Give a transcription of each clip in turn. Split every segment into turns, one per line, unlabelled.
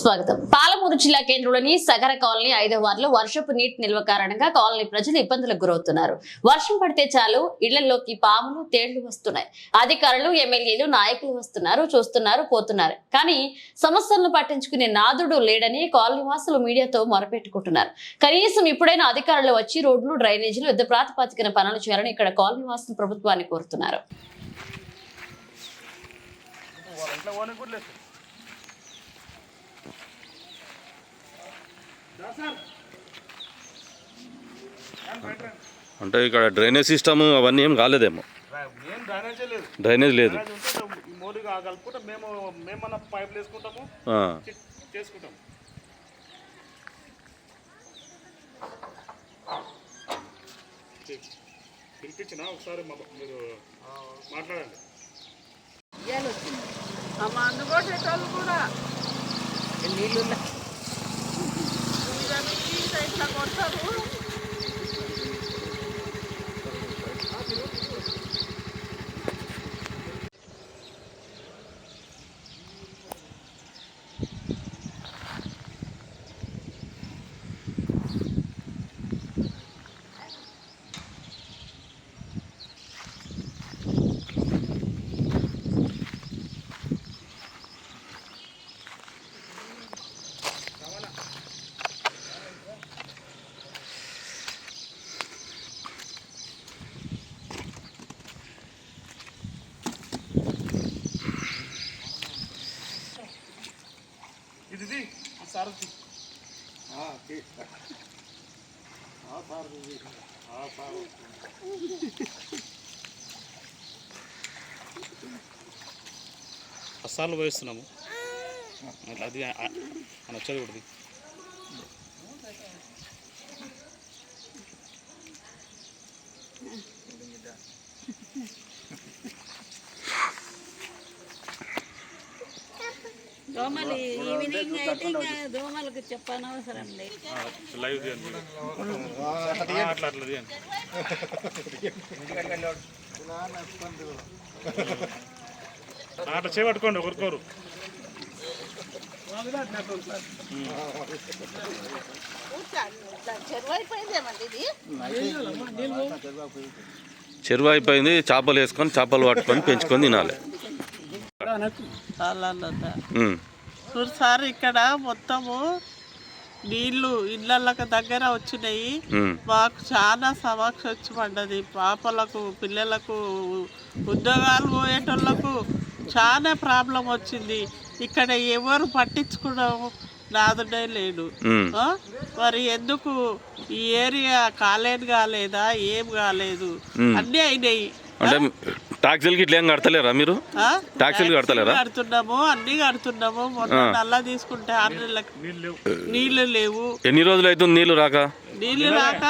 స్వాగతం. పాలమూరు జిల్లా కేంద్రంలోని సగర కాలనీ ఐదవ వార్డులో వర్షపు నీటి నిల్వ కారణంగా కాలనీ ప్రజలు ఇబ్బందులకు గురవుతున్నారు. వర్షం పడితే చాలు ఇళ్ళలోకి పాములు తేళ్ళు వస్తున్నాయి. అధికారులు ఎమ్మెల్యేలు నాయకులు వస్తున్నారు చూస్తున్నారు పోతున్నారు. కానీ సమస్యలను పట్టించుకునే నాదుడు లేడని కాలనీ వాసులు మీడియాతో మొరపెట్టుకుంటున్నారు. కనీసం ఇప్పుడైనా అధికారులు వచ్చి రోడ్లు డ్రైనేజీలు యుద్ధ ప్రాతిపదికన పనులు చేయాలని ఇక్కడ కాలనీ వాసులు ప్రభుత్వాన్ని కోరుతున్నారు.
అంటే ఇక్కడ డ్రైనేజ్ సిస్టమ్ అవన్నీ ఏం కాలేదేమో.
ఏం డ్రైనేజే లేదు. పిలిపించిన ఒకసారి మీరు మాట్లాడండి.
కూడా నీళ్ళు ఇట్లా కొడతారు
ఇది ఇది? ఈ సార్. ఆ, సార్. ఆ, సార్ అస్సాలు పోయిస్తున్నాము. అది ఆ- ఆ- అని వచ్చేది కూడా ఇది.
దోమలు ఈవినింగ్ అయితే ఇంకా దోమలకు చెప్పనవసరం లేదు
లైవ్ అట్లా అట్లా అట్లా చేపట్టుకోండి ఒకరికొరు
చెరువు
అయిపోయింది చేపలు వేసుకొని చేపలు పట్టుకొని పెంచుకొని తినాలి.
చూడు సార్ ఇక్కడ మొత్తము నీళ్ళు ఇళ్ళకి దగ్గర వచ్చినాయి. మాకు చాలా సమస్య వచ్చి పడ్డది పాపలకు పిల్లలకు ఉద్యోగాలు పోయేటోళ్ళకు చాలా ప్రాబ్లం వచ్చింది. ఇక్కడ ఎవరు పట్టించుకోవడం నాదుడే లేడు? మరి ఎందుకు ఈ ఏరియా కాలేదు కాలేదా? ఏం కాలేదు. అన్నీ అయినాయి.
అంటే టాక్సీలకి ఇట్లా ఏం కడతలేరా మీరు?
ఆ?
ట్యాక్సీలు కడతలేరా?
కడుతున్నాము అన్ని కడుతున్నాము. మొన్న నల్ల తీసుకుంటే ఆరు నెలలకు నీళ్ళు లేవు.
ఎన్ని రోజులు అవుతుంది నీళ్ళు రాక?
నీళ్ళు రాక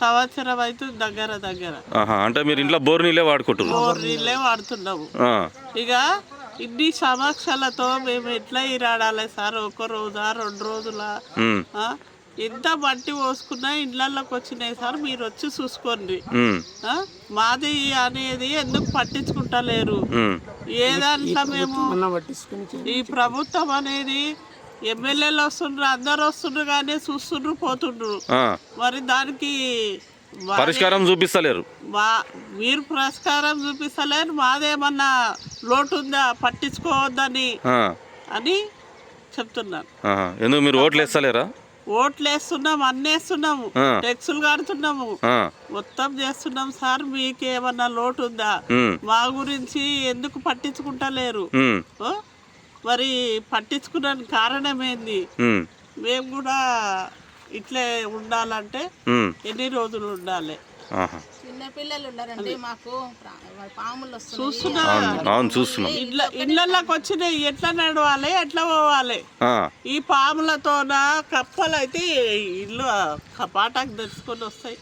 సంవత్సరం అవుతుంది దగ్గర దగ్గర.
అంటే మీరు ఇంట్లో బోర్ నీళ్ళే వాడుకుంటారు
బోర్ నీళ్ళే వాడుతున్నాము.
ఆ,
ఇక ఇన్ని సమస్యలతో మేము ఎట్లా ఇరాడాలి సార్? ఒక రోజా రెండు రోజుల? ఎంత మట్టి పోసుకున్నా ఇళ్ళల్లోకి వచ్చినాయి సార్ మీరు వచ్చి చూసుకోండి? మాది అనేది ఎందుకు పట్టించుకుంటలేరు? ఏ దాంట్లో మేము ఈ ప్రభుత్వం అనేది ఎమ్మెల్యేలు వస్తుండ్రు అందరు వస్తుండ్రు కానీ చూస్తుండ్రు పోతుండ్రు. మరి దానికి
పరిష్కారం చూపిస్తలేరు.
మా మీరు పురస్కారం చూపిస్తలేరు మాదేమన్నా లోటు ఉందా పట్టించుకోవద్దని అని చెప్తున్నాను.
ఎందుకు మీరు ఓట్లు వేస్తలేరా?
ఓట్లు వేస్తున్నాం అన్ని వేస్తున్నాము
ఆ.
టెక్సులు కడుతున్నాము. మొత్తం చేస్తున్నాం సార్ మీకు ఏమన్నా లోటు ఉందా మా గురించి ఎందుకు పట్టించుకుంటలేరు? మరి పట్టించుకున్నానికి కారణం ఏంది మేము కూడా ఇట్లే ఉండాలంటే ఎన్ని రోజులు ఉండాలి?
ఉన్నారండి మాకు పాములు వస్తున్నాయి.
చూస్తున్నా
అవును అవును చూస్తున్నాం.
ఇళ్ళ ఇళ్ళకి వచ్చినాయి ఎట్లా నడవాలి ఎట్లా పోవాలి?
ఆ,
ఈ పాములతోన కప్పలు అయితే ఇల్లు కపాటాకు తెచ్చుకొని వస్తాయి.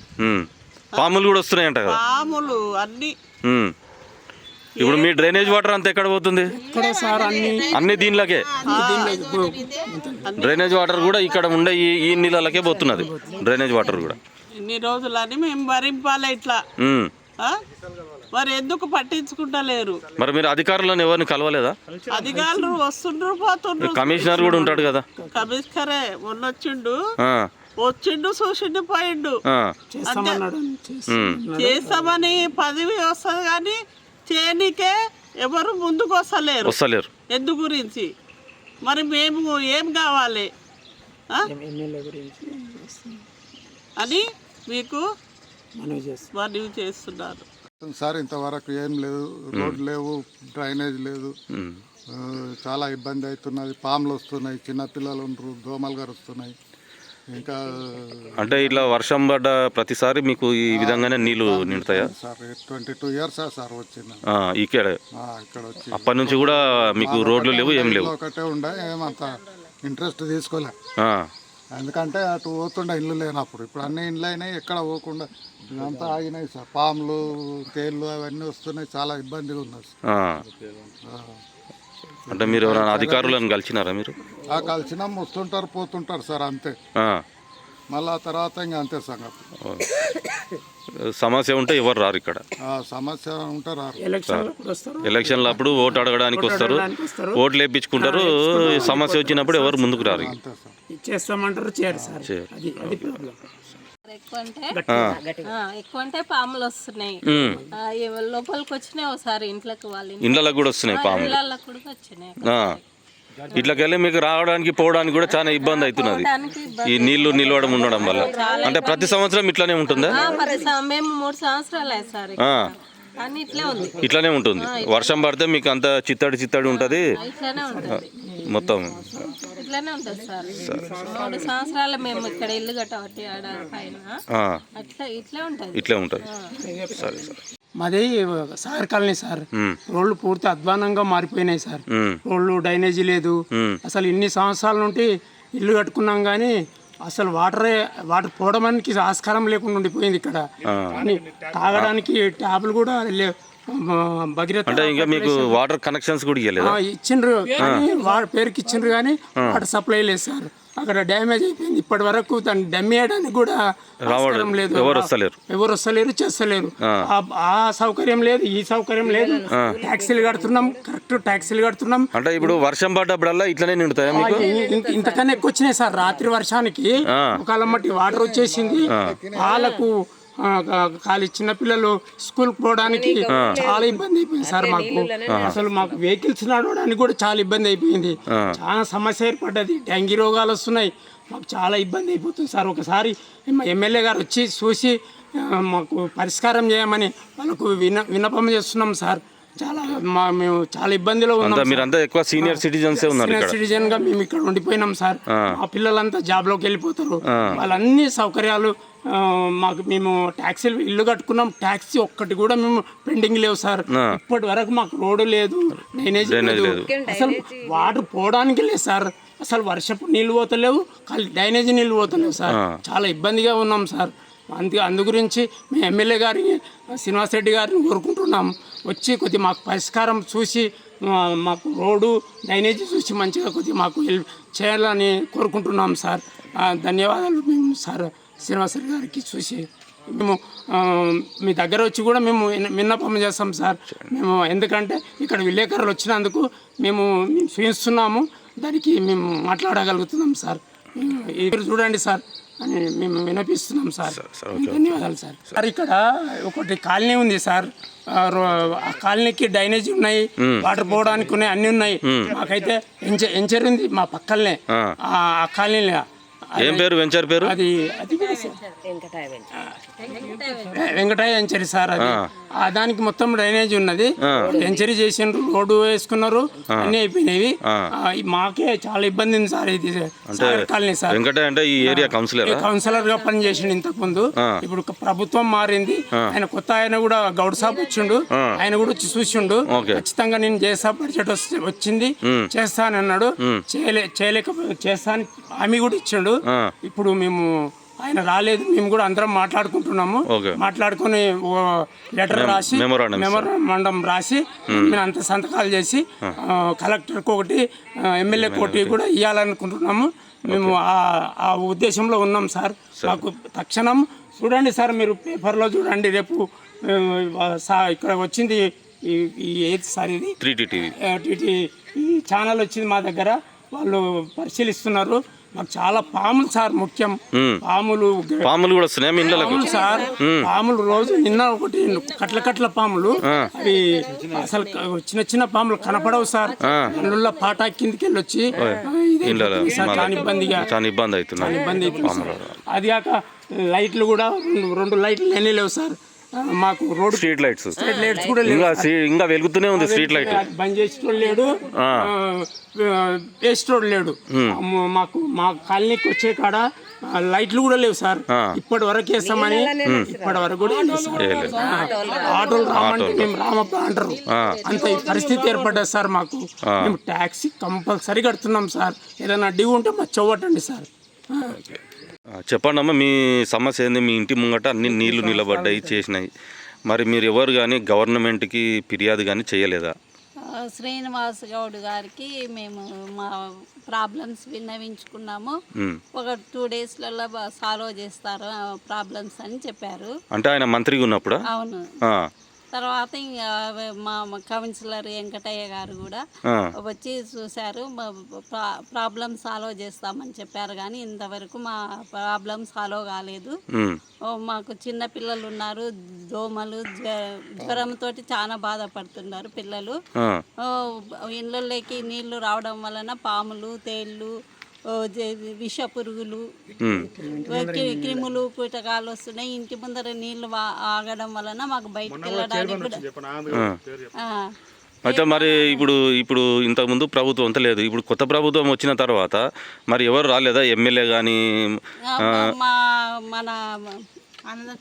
పాములు కూడా వస్తున్నాయంట కదా?
పాములు అన్ని.
ఇప్పుడు మీ డ్రైనేజ్ వాటర్ అంతా ఎక్కడ పోతుంది? అన్ని దీనిలోకే? డ్రైనేజ్ వాటర్ కూడా ఇక్కడ ఉండే ఈ ఈ నీళ్ళకే పోతున్నది. డ్రైనేజ్ వాటర్ కూడా.
ఇన్ని రోజులని మేము భరింపాలి ఇట్లా? మరి ఎందుకు పట్టించుకుంటలేరు?
మరి మీరు అధికారులను ఎవరిని కలవలేదా?
అధికారులు వస్తుండ్రు పోతుండ్రు.
కమిషనర్ కూడా ఉంటాడు కదా.
కమిషనరే మొన్నొచ్చిండు
ఆ,
వచ్చిండు చూసిండు పోయిండు. చేస్తామని పదవి వస్తుంది కానీ చేయనికే ఎవరు ముందుకు వస్తలేరు.
వస్తలేరు.
ఎందు గురించి? మరి మేము ఏం కావాలి? అని మీకు? మనవి చేస్తున్నారు.
సార్ ఇంతవరకు ఏం లేదు. రోడ్ లేవు డ్రైనేజ్ లేదు. చాలా ఇబ్బంది అవుతున్నది. పాములు వస్తున్నాయి చిన్నపిల్లలు ఉండరు దోమలు గరుస్తున్నాయి. ఇంకా
అంటే ఇట్లా వర్షం పడ్డ ప్రతిసారి మీకు ఈ విధంగానే నీళ్ళు నిండుతాయా?
Sir twenty two years sir వచ్చిన
ఆ, ఇక్కడ.
ఆ, ఇక్కడ వచ్చి
అప్పటి నుంచి కూడా మీకు రోడ్లు లేవు ఏం లేవు.
ఒకటే ఉండే ఏమంత ఇంట్రెస్ట్ తీసుకోలే.
ఆ,
ఎందుకంటే అటు పోతుండే ఇల్లు లేనప్పుడు. ఇప్పుడు అన్ని ఇండ్లు అయినాయి ఎక్కడ పోకుండా ఇదంతా ఆగినాయి సార్. పాములు తేళ్ళు అవన్నీ వస్తున్నాయి చాలా ఇబ్బందిగా ఉన్నది.
అంటే మీరు ఎవరైనా అధికారులను కలిసినారా మీరు?
ఆ కలిసినాం వస్తుంటారు పోతుంటారు సార్ అంతే. మళ్ళీ తర్వాత ఇంకా అంతే సంగతి.
సమస్య ఉంటే ఎవరు రారు ఇక్కడ?
ఆ సమస్య ఉంటారు
ఎలక్షన్ల అప్పుడు ఓటు అడగడానికి వస్తారు. ఓట్లు వేయించుకుంటారు. సమస్య వచ్చినప్పుడు ఎవరు ముందుకు రారు
చేస్తామంటారు చేయరు సార్.
ఎక్కువ అంటే పాములు వస్తున్నాయి. లోపలికి వచ్చినాయి ఒకసారి ఇంట్లోకి వాళ్ళ
ఇండ్లకు కూడా వస్తున్నాయి పాములు.
కూడా వచ్చినాయి.
ఆ. ఇట్లకెళ్ళి మీకు రావడానికి పోవడానికి కూడా చాలా ఇబ్బంది అవుతున్నది. ఈ నీళ్ళు నిలవడం ఉండడం వల్ల. అంటే ప్రతి సంవత్సరం ఇట్లానే ఉంటుందా? ఇట్లానే ఉంటుంది. వర్షం పడితే మీకు అంత చిత్తడి చిత్తడి ఉంటుంది. మొత్తం.
ఇట్లానే ఉంటుంది సార్. మూడు సంవత్సరాలు మేము ఇక్కడ ఇల్లు కట్టబట్టి ఆడ పైన.
ఆ,
అట్లా ఇట్లే ఉంటుంది.
ఇట్లే ఉంటుంది. సరే సరే.
మాది సాగర్ కాలనీ సార్. రోడ్లు పూర్తి అధ్వానంగా మారిపోయినాయి సార్. రోడ్లు డ్రైనేజీ లేదు. అసలు ఇన్ని సంవత్సరాల నుండి ఇల్లు కట్టుకున్నాం కానీ అసలు వాటరే వాటర్ పోవడానికి ఆస్కారం లేకుండా ఉండిపోయింది ఇక్కడ. కానీ తాగడానికి ట్యాబ్లు కూడా లేవు. భగీరథ
అంటే ఇంకా మీకు వాటర్ కనెక్షన్స్ కూడా ఇవ్వలేదా
ఆ, ఇచ్చిండ్రు వాడి పేరుకి ఇచ్చిండ్రు కానీ వాటర్ సప్లై లేదు సార్. అక్కడ డ్యామేజ్ అయిపోయింది. ఇప్పటి వరకు దాన్ని డమ్మేయడానికి కూడా ఆస్కారం లేదు.
ఎవరు వస్తలేరు.
ఎవరు వస్తలేరు చేస్తలేరు. ఆ- ఆ సౌకర్యం లేదు ఈ సౌకర్యం లేదు. ట్యాక్సీలు కడుతున్నాం కరెక్ట్ ట్యాక్సీలు కడుతున్నాం.
అంటే ఇప్పుడు వర్షం పడ్డప్పుడల్లా ఇట్లనే నిండుతాయా మీకు?
ఇంతకన్నా ఎక్కువ వచ్చినాయి సార్. రాత్రి వర్షానికి ఒక మట్టి వాటర్ వచ్చేసింది. వాళ్ళకు ఖాళీ చిన్నపిల్లలు స్కూల్కి పోవడానికి చాలా ఇబ్బంది అయిపోయింది సార్ మాకు. అసలు మాకు వెహికల్స్ నడవడానికి కూడా చాలా ఇబ్బంది అయిపోయింది. చాలా సమస్య ఏర్పడ్డది. డెంగీ రోగాలు వస్తున్నాయి. మాకు చాలా ఇబ్బంది అయిపోతుంది సార్. ఒకసారి మా ఎమ్మెల్యే గారు వచ్చి చూసి మాకు పరిష్కారం చేయమని వాళ్ళకు విన విన్నపం చేస్తున్నాం సార్. చాలా మా మేము చాలా ఇబ్బందిలో ఉన్నాం
మీరంతా ఎక్కువ సీనియర్ సిటిజన్సే ఉన్నారు
సీనియర్ సిటిజన్గా మేము ఇక్కడ ఉండిపోయినాం సార్. మా పిల్లలంతా జాబ్లోకి వెళ్ళిపోతారు వాళ్ళన్ని సౌకర్యాలు మాకు మేము ట్యాక్సీలు ఇల్లు కట్టుకున్నాం. ట్యాక్సీ ఒక్కటి కూడా మేము పెండింగ్ లేవు సార్. ఇప్పటి వరకు మాకు రోడ్డు లేదు డ్రైనేజ్ లేదు. అసలు వాటర్ పోవడానికి లేదు సార్. అసలు వర్షపు నీళ్ళు పోతలేవు ఖాళీ డ్రైనేజ్ నీళ్ళు పోతలేవు సార్. చాలా ఇబ్బందిగా ఉన్నాం సార్. అందుకే అందు గురించి మేము ఎమ్మెల్యే గారిని శ్రీనివాస్ రెడ్డి గారిని కోరుకుంటున్నాం. వచ్చి కొద్దిగా మాకు పరిష్కారం చూసి మాకు రోడ్డు డ్రైనేజీ చూసి మంచిగా కొద్దిగా మాకు హెల్ప్ చేయాలని కోరుకుంటున్నాం సార్. ధన్యవాదాలు మేము సార్. శ్రీనివాస్ రెడ్డి గారికి చూసి మేము మీ దగ్గర వచ్చి కూడా మేము విన్న- విన్నపం చేస్తాం సార్. మేము ఎందుకంటే ఇక్కడ విలేకరులు వచ్చినందుకు మేము చూపిస్తున్నాము దానికి మేము మాట్లాడగలుగుతున్నాం సార్. మీరు చూడండి సార్ అని మేము వినిపిస్తున్నాం సార్. ధన్యవాదాలు సార్. సార్ ఇక్కడ ఒకటి కాలనీ ఉంది సార్. ఆ కాలనీకి డ్రైనేజ్ ఉన్నాయి వాటర్ పోవడానికి ఉన్నాయి అన్ని ఉన్నాయి. మాకైతే ఎంచ ఎంచర్ ఉంది మా పక్కనే ఆ ఆ కాలనీలో.
ఏం పేరు? వెంచర్ పేరు?
అది అది వెంకటయ్య ఎంచరి సార్ అది. ఆ. దానికి మొత్తం డ్రైనేజ్ ఉన్నది. ఎంచరీ చేసిండ్రు రోడ్డు వేసుకున్నారు అన్ని అయిపోయినవి మాకే చాలా ఇబ్బంది ఉంది సార్ ఇది. Colony sir.
వెంకట అంటే ఈ ఏరియా కౌన్సిలరా?
కౌన్సిలర్గా పనిచేసిండు ఇంతకు ముందు ఇప్పుడు ఒక ప్రభుత్వం మారింది. ఆయన కొత్త ఆయన కూడా గౌడ్ సాబ్ వచ్చిండు ఆయన కూడా వచ్చి చూసిండు. ఖచ్చితంగా నేను చేస్తా బడ్జెట్ వచ్చింది. చేస్తానన్నాడు చేయలే చేయలేక చేస్తాను హామీ కూడా ఇచ్చిండు. ఇప్పుడు మేము ఆయన రాలేదు మేము కూడా అందరం మాట్లాడుకుంటున్నాము. మాట్లాడుకొని లెటర్ రాసి మెమోరాండం రాసి మేము అంత సంతకాలు చేసి కలెక్టర్కి ఒకటి ఎమ్మెల్యేకి ఒకటి. కూడా ఇవ్వాలనుకుంటున్నాము మేము ఆ- ఉద్దేశంలో ఉన్నాం సార్. మాకు తక్షణం చూడండి సార్ మీరు పేపర్లో చూడండి రేపు ఇక్కడ వచ్చింది ఏది సార్ ఇది? టీటీ ఈ ఛానల్ వచ్చింది మా దగ్గర. వాళ్ళు పరిశీలిస్తున్నారు. మాకు చాలా పాములు సార్ ముఖ్యం. పాములు
పాములు కూడా వస్తున్నాయి మీ ఇళ్ళకు?
పాములు సార్ పాములు రోజు నిన్న ఒకటి కట్ల కట్ల పాములు. అవి అసలు చిన్న చిన్న పాములు కనపడవు సార్. అందులో పాటా కిందికి వచ్చి చాలా ఇబ్బందిగా
చాలా ఇబ్బంది
అవుతుంది. అది కాక లైట్లు కూడా రెండు- లైట్లు లేనే లేవు సార్. మాకు road
street lights
street lights కూడా లేవు.
ఇంకా ఇంకా వెలుగుతూనే ఉంది స్ట్రీట్ లైట్
బంద్ చేసేటోడు లేడు. ఆ, వేసేటోడు లేడు. మాకు మా కాలనీకి వచ్చే కాడ లైట్లు కూడా లేవు సార్. ఇప్పటి వరకు వేస్తామని ఇప్పటి వరకు కూడా ఆటోలు రామంటే మేము రామప్ప అంటారు. అంత పరిస్థితి ఏర్పడ్డది సార్ మాకు. మేము ట్యాక్సీ కంపల్సరీ కడుతున్నాం సార్. ఏదైనా అడ్డీ ఉంటే మా చెవ్వటండి సార్. ఆ.
ఆ, చెప్పండి అమ్మా మీ సమస్య ఏంది? మీ ఇంటి ముంగట అన్ని నీళ్ళు నిలబడ్డాయి చేసినాయి. మరి మీరు ఎవరు కానీ గవర్నమెంట్కి ఫిర్యాదు కానీ చేయలేదా?
శ్రీనివాస్ గౌడ్ గారికి మేము మా ప్రాబ్లమ్స్ విన్నవించుకున్నాము. ఒక టూ డేస్లలో సాల్వ్ చేస్తారు ప్రాబ్లమ్స్ అని చెప్పారు.
అంటే ఆయన మంత్రిగా ఉన్నప్పుడా?
అవును. తర్వాత ఇంకా మా కౌన్సిలర్ వెంకటయ్య గారు కూడా. వచ్చి చూశారు ప్రాబ్లమ్ సాల్వ్ చేస్తామని చెప్పారు కానీ ఇంతవరకు మా ప్రాబ్లం సాల్వ్ కాలేదు. మాకు చిన్న పిల్లలు ఉన్నారు దోమలు జ్వ- జ్వరంతో చాలా బాధపడుతున్నారు పిల్లలు. ఇళ్ళల్లోకి నీళ్ళు రావడం వలన పాములు తేళ్ళు విష పురుగులు క్రిములు కీటకాలు వస్తున్నాయి. ఇంటి ముందర నీళ్ళు ఆగడం వలన మాకు బయటకు వెళ్ళడానికి కూడా.
అయితే మరి ఇప్పుడు ఇప్పుడు ఇంతకుముందు ప్రభుత్వం అంత లేదు. ఇప్పుడు కొత్త ప్రభుత్వం వచ్చిన తర్వాత మరి ఎవరు రాలేదా? ఎమ్మెల్యే కానీ
ఆ, మన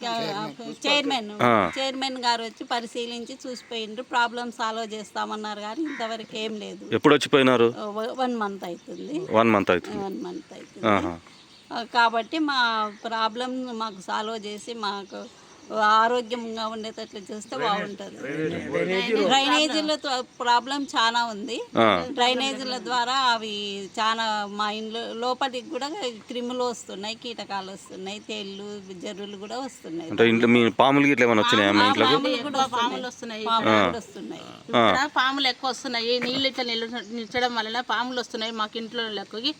చైర్మన్ చైర్మన్. గారు వచ్చి పరిశీలించి చూసిపోయిండ్రు. ప్రాబ్లం సాల్వ్ చేస్తామన్నారు కానీ ఇంతవరకు ఏం లేదు.
ఎప్పుడు వచ్చిపోయినారు
వన్ మంత్ అవుతుంది
వన్ మంత్ అవుతుంది
వన్ మంత్ అవుతుంది కాబట్టి మా ప్రాబ్లం మాకు సాల్వ్ చేసి మాకు ఆరోగ్యంగా ఉండేటట్లు చూస్తే బాగుంటుంది. డ్రైనేజీలతో ప్రాబ్లం చాలా ఉంది. డ్రైనేజీల ద్వారా అవి చాలా మా ఇంట్లో లోపలికి కూడా క్రిములు వస్తున్నాయి కీటకాలు వస్తున్నాయి తేళ్ళు జర్రులు కూడా వస్తున్నాయి.
అంటే ఇంట్లో మీ పాములు ఇట్లా ఏమైనా వచ్చినాయా మీ ఇంట్లోకి
పాములు కూడా
పాములు వస్తున్నాయి.
పాములు వస్తున్నాయి.
పాములు ఎక్కువ వస్తున్నాయి. నీళ్ళు ఇట్లా నిల్చడం వలన పాములు వస్తున్నాయి మాకు ఇంట్లో లెక్కకి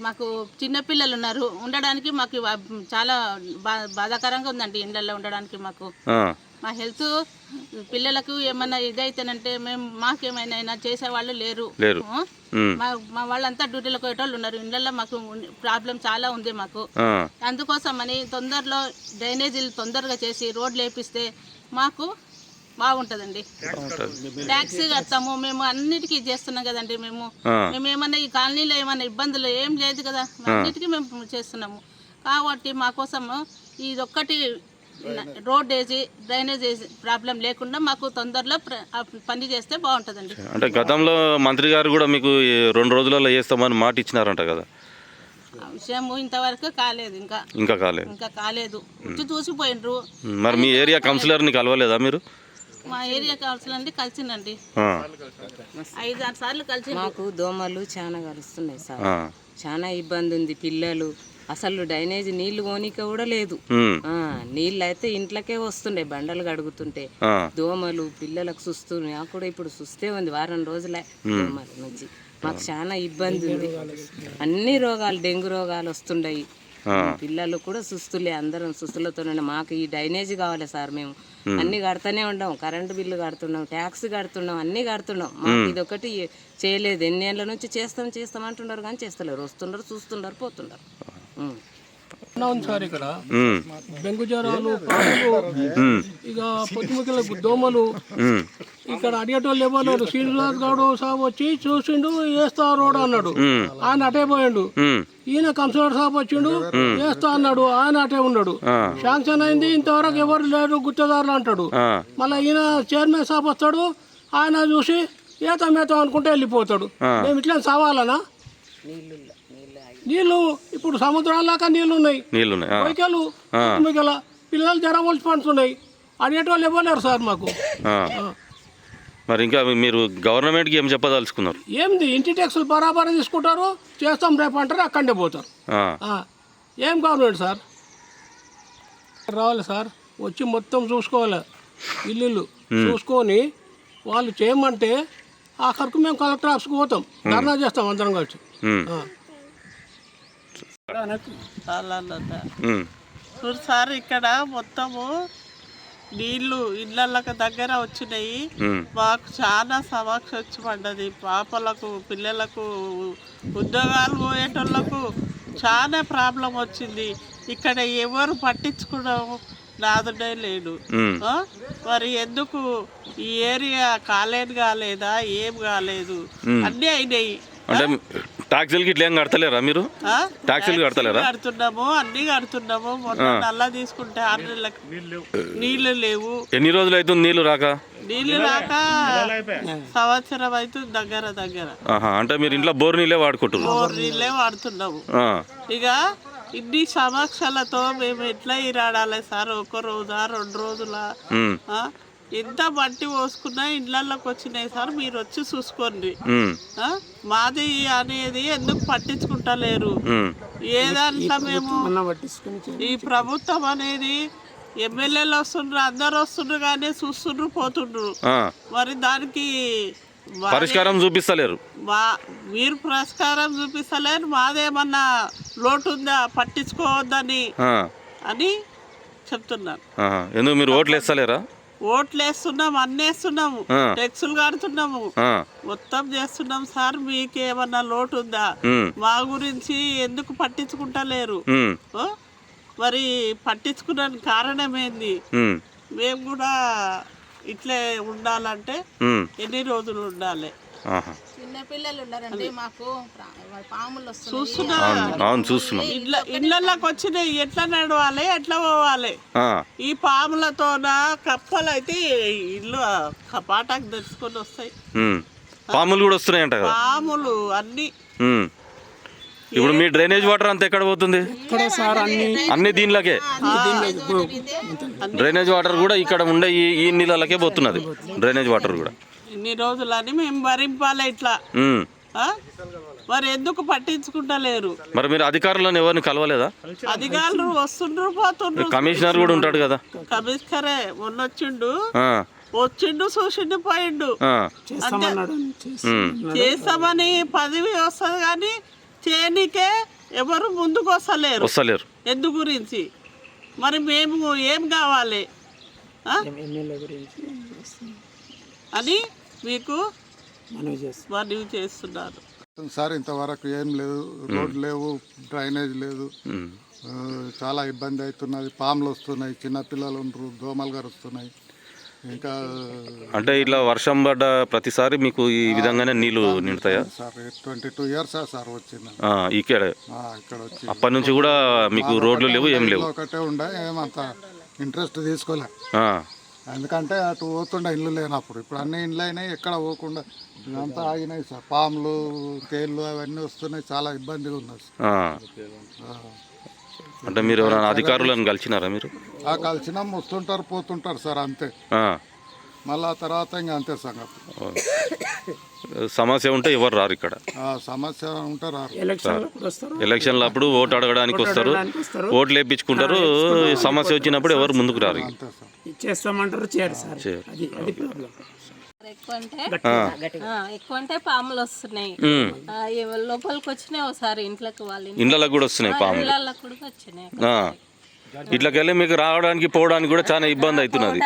మాకు చిన్న పిల్లలు ఉన్నారు. ఉండడానికి మాకు చాలా బా బాధాకరంగా ఉందండి ఇళ్ళల్లో ఉండడానికి మాకు. మా హెల్త్ పిల్లలకు ఏమన్నా ఇదైతేనంటే మేము మాకేమైనా చేసేవాళ్ళు లేరు. మా మా వాళ్ళంతా డ్యూటీలకు పోయేటోళ్ళు ఉన్నారు. ఇళ్ళల్లో మాకు ప్రాబ్లం చాలా ఉంది మాకు.
ఆ,
అందుకోసమని తొందరలో డ్రైనేజీలు తొందరగా చేసి రోడ్లు వేపిస్తే మాకు బాగుంటుందండి. ట్యాక్సీ కడతాము మేము అన్నిటికీ చేస్తున్నాం కదండి మేము. మేము ఏమన్నా ఈ కాలనీలో ఏమన్నా ఇబ్బందులు ఏం లేదు కదా అన్నిటికీ మేము చేస్తున్నాము. కాబట్టి మా కోసము ఇదొక్కటి రోడ్ వేసి డ్రైనేజ్ ప్రాబ్లం లేకుండా మాకు తొందరలో పని చేస్తే బాగుంటుందండి.
అంటే గతంలో మంత్రి గారు కూడా మీకు రెండు రోజులలో చేస్తామని మాట ఇచ్చినారంట కదా.
ఆ విషయము ఇంతవరకు కాలేదు ఇంకా
ఇంకా కాలేదు.
ఇంకా కాలేదు. చూసిపోయినరు
మరి మీ ఏరియా కౌన్సిలర్ని కలవలేదా మీరు?
మా ఏరియా కౌన్సిల్ అండి కలిసిందండి.
ఆ,
ఐదు ఆరు సార్లు కలిసి.
మాకు దోమలు చాలా కలుస్తున్నాయి సార్.
ఆ,
చాలా ఇబ్బంది ఉంది పిల్లలు. అసలు డ్రైనేజ్ నీళ్ళు పోనీక కూడా లేదు. నీళ్ళు అయితే ఇంట్లోకే వస్తుండే బండలు కడుగుతుంటే. దోమలు పిల్లలకు సుస్తు నాకు కూడా ఇప్పుడు సుస్తే ఉంది వారం రోజులే దోమల నుంచి. మాకు చాలా ఇబ్బంది ఉంది. అన్ని రోగాలు డెంగ్యూ రోగాలు వస్తుండయి. పిల్లలు కూడా సుస్తులే అందరం సుస్తులతోనే. మాకు ఈ డ్రైనేజ్ కావాలి సార్ మేము. అన్ని కడుతూనే ఉన్నాం కరెంటు బిల్లు కడుతున్నాం ట్యాక్స్ కడుతున్నాం అన్ని కడుతున్నాం. మాకు ఇది ఒకటి చేయలేదు. ఎన్ని ఏళ్ళ నుంచి చేస్తాం చేస్తాం అంటున్నారు కానీ చేస్తలేరు. వస్తున్నారు చూస్తున్నారు పోతున్నారు. ఉం.
ఉంది సార్ ఇక్కడ.
ఉమ్,
డెంగు జ్వరాలు పాములు ఇక పొత్తిముక్కలకు దోమలు. ఇక్కడ అడిగేటోళ్ళు ఎవరు? శ్రీనివాస్ గౌడ్ సాబ్ వచ్చి చూసిండు వేస్తా రోడ్ అన్నాడు. ఆయన అటే పోయిండు. ఈయన కన్సలర్ సాబ్ వచ్చిండు వేస్తా అన్నాడు ఆయన అటే ఉన్నాడు. శాంక్షన్ అయింది ఇంతవరకు ఎవరు లేరు గుత్తదారులు అంటాడు. మళ్ళీ ఈయన చైర్మన్ సాబ్ వస్తాడు ఆయన చూసి ఏతం ఏతం అనుకుంటే వెళ్ళిపోతాడు. మేము ఇట్లా సావాలనా? నీళ్ళు ఇప్పుడు సముద్రాలాగా నీళ్ళు ఉన్నాయి
నీళ్ళు ఉన్నాయి ఆ,
మిగల పిల్లలు జ్వరం వచ్చి పండుతున్నాయి అడిగేటోళ్ళు ఇవ్వలేరు సార్ మాకు.
ఆ. మరి ఇంకా మీరు గవర్నమెంట్కి ఏం చెప్పదలుచుకున్నారు?
ఏంది? ఇంటి ట్యాక్సులు బరాబర్ తీసుకుంటారు చేస్తాం రేపు అంటారు అక్కడే పోతారు.
ఆ,
ఆ, ఏం గవర్నమెంట్ సార్? రావాలి సార్. వచ్చి మొత్తం చూసుకోవాలి. ఇల్లు ఇల్లు చూసుకొని వాళ్ళు చేయమంటే ఆఖరికి మేము కలెక్టర్ ఆఫీస్కి పోతాం. ధర్నా చేస్తాం అందరం కలిసి.
ఉమ్,
ఆ.
చూడు సార్ ఇక్కడ మొత్తము నీళ్ళు ఇళ్ళకి దగ్గర వచ్చినాయి. మాకు చాలా సమస్య వచ్చి పడ్డది పాపలకు పిల్లలకు ఉద్యోగాలు పోయేటోళ్ళకు చాలా ప్రాబ్లం వచ్చింది. ఇక్కడ ఎవరు పట్టించుకోవడం నాదుడే లేడు? మరి ఎందుకు ఈ ఏరియా కాలేదు కాలేదా? ఏం కాలేదు. అన్నీ అయినాయి.
అంటే టాక్సీలకి ఇట్లా ఏం కడతలేరా మీరు?
ఆ?
టాక్సీలు కడతలేరా?
కడుతున్నాము అన్ని కడుతున్నాము. మొన్న నల్ల తీసుకుంటే ఆరు నెలలకు నీళ్ళు లేవు.
ఎన్ని రోజులు అవుతుంది నీళ్ళు రాక?
నీళ్ళు రాక సంవత్సరం అవుతుంది దగ్గర దగ్గర.
అంటే మీరు ఇంట్లో బోర్ నీళ్ళే వాడుకుంటున్నారు.
బోర్ నీళ్ళే వాడుతున్నాము.
ఆ,
ఇక ఇన్ని సమస్యలతో మేము ఎట్లా ఇరాడాలి సార్? ఒక రోజా రెండు రోజుల? ఎంత మట్టి పోసుకున్నా ఇళ్ళల్లోకి వచ్చినాయి సార్ మీరు వచ్చి చూసుకోండి? మాది అనేది ఎందుకు పట్టించుకుంటలేరు? ఏ దాంట్లో మేము ఈ ప్రభుత్వం అనేది ఎమ్మెల్యేలు వస్తుండ్రు అందరు వస్తుండ్రు కానీ చూస్తుండ్రు పోతుండ్రు.
ఆ,
మరి దానికి
పరిష్కారం చూపిస్తలేరు.
మా మీరు పురస్కారం చూపిస్తలేరు మాదేమన్నా లోటు ఉందా పట్టించుకోవద్దని అని చెప్తున్నాను
ఆహా. ఎందుకు మీరు ఓట్లు వేస్తలేరా?
ఓట్లు వేస్తున్నాము
ఆ.
టెక్సులు కడుతున్నాము. మొత్తం చేస్తున్నాం సార్ మీకేమన్నా లోటు ఉందా మా గురించి ఎందుకు పట్టించుకుంటలేరు? మరి పట్టించుకున్న కారణం ఏంది మేము కూడా ఇట్లే ఉండాలంటే ఎన్ని రోజులు ఉండాలి?
ఉన్నారండి మాకు పాములు వస్తున్నాయి.
చూస్తున్నా.
అవును అవును చూస్తున్నాం.
ఇళ్ళ ఇళ్ళకి వచ్చినాయి. ఎట్లా నడవాలి? ఎట్లా పోవాలి?
ఆ,
ఈ పాములతోన కప్పలు అయితే ఇల్లు కపాటాకు తెచ్చుకొని వస్తాయి.
పాములు కూడా వస్తున్నాయంట కదా?
పాములు అన్ని.
ఇప్పుడు మీ డ్రైనేజ్ వాటర్ అంతా ఎక్కడ పోతుంది?
ఇక్కడ సార్ అన్ని?
అన్ని దీనిలోకే?
ఇప్పుడు
డ్రైనేజ్ వాటర్ కూడా ఇక్కడ ఉండే ఈ ఈ నీళ్ళకే పోతున్నది. డ్రైనేజ్ వాటర్ కూడా.
ఇన్ని రోజులని మేము భరింపాలి ఇట్లా? మరి ఎందుకు పట్టించుకుంటలేరు?
మరి మీరు అధికారులను ఎవరిని కలవలేదా?
అధికారులు వస్తుండ్రు పోతుండ్రు.
కమిషనర్ కూడా ఉంటాడు కదా.
కమిషనరే మొన్నొచ్చిండు.
ఆ,
వచ్చిండు చూసిండు పోయిండు. చేస్తామని పదవి వస్తుంది కానీ చేయనికే ఎవరు ముందుకు వస్తలేరు.
వస్తలేరు.
ఎందు గురించి? మరి మేము ఏం కావాలి? అని మీకు
మనవి చేస్తాం.
మనవి చేస్తున్నారు.
సార్ ఇంతవరకు ఏం లేదు. రోడ్ లేవు డ్రైనేజ్ లేదు. చాలా ఇబ్బంది అవుతున్నది. పాములు వస్తున్నాయి చిన్నపిల్లలు ఉండరు దోమలు గరుస్తున్నాయి. ఇంకా
అంటే ఇట్లా వర్షం పడ్డ ప్రతిసారి మీకు ఈ విధంగానే నీళ్ళు నిండుతాయా?
Sir twenty two years sir వచ్చింది.
ఆ, ఇక్కడ.
ఆ, ఇక్కడ వచ్చి
అప్పటి నుంచి కూడా మీకు రోడ్లు లేవు ఏం లేవు?
ఒకటే ఉండే ఏమంత ఇంట్రెస్ట్ తీసుకోలే.
ఆ,
ఎందుకంటే అటు పోతుండే ఇల్లు లేనప్పుడు. ఇప్పుడు అన్ని ఇండ్లు అయినాయి ఎక్కడ పోకుండా. ఇదంతా ఆగినాయి సార్. పాములు తేళ్ళు అవన్నీ వస్తున్నాయి చాలా ఇబ్బందిగా ఉన్నది సార్.
అంటే మీరు ఎవరైనా అధికారులను కలిసినారా మీరు?
ఆ కలిసినా వస్తుంటారు పోతుంటారు సార్ అంతే. మళ్ళీ ఆ తర్వాత ఇంకా అంతే సంగతి.
సమస్య ఉంటే ఎవరు రారు ఇక్కడ?
ఆ సమస్య ఉంటారు
ఎలక్షన్ కూడా వస్తారు.
ఎలక్షన్ల అప్పుడు ఓటు అడగడానికి వస్తారు. ఓట్లు వేయించుకుంటారు సమస్య వచ్చినప్పుడు ఎవరు ముందుకు రారు
అంతే సార్.
ఇచ్చేస్తామంటారు చేయరు సార్.
చేయరు.
అది అది ప్రాబ్లం
ఎక్కువ అంటే ఆ, ఎక్కువ అంటే పాములు వస్తున్నాయి.
ఉమ్.
ఆ, ఇవి లోపలికి వచ్చినాయి ఒకసారి ఇంట్లోకి వాళ్ళ ఇంట్లో.
ఇండ్లకు కూడా వస్తున్నాయి పాములు.
ఇళ్ళకి కూడా వచ్చినాయి.
ఆ. ఇట్లకెళ్ళి మీకు రావడానికి పోవడానికి కూడా చాలా ఇబ్బంది అవుతున్నది.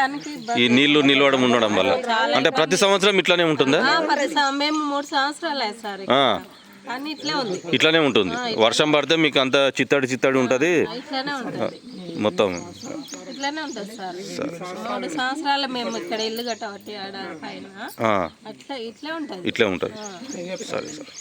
ఈ నీళ్ళు నిలవడం ఉండడం వల్ల. అంటే ప్రతి సంవత్సరం ఇట్లానే ఉంటుందా?
మేము మూడు సంవత్సరాలు సార్
ఇట్లానే ఉంటుంది. వర్షం పడితే మీకు అంత చిత్తడి చిత్తడి
ఉంటుంది.
మొత్తం.
ఇట్లానే ఉంటుంది సార్. మూడు సంవత్సరాలు మేము ఇక్కడ ఇల్లు కట్టబట్టి ఆడ పైన.
ఆ,
అట్లా ఇట్లే ఉంటుంది.
ఇట్లే ఉంటుంది. సరే సరే.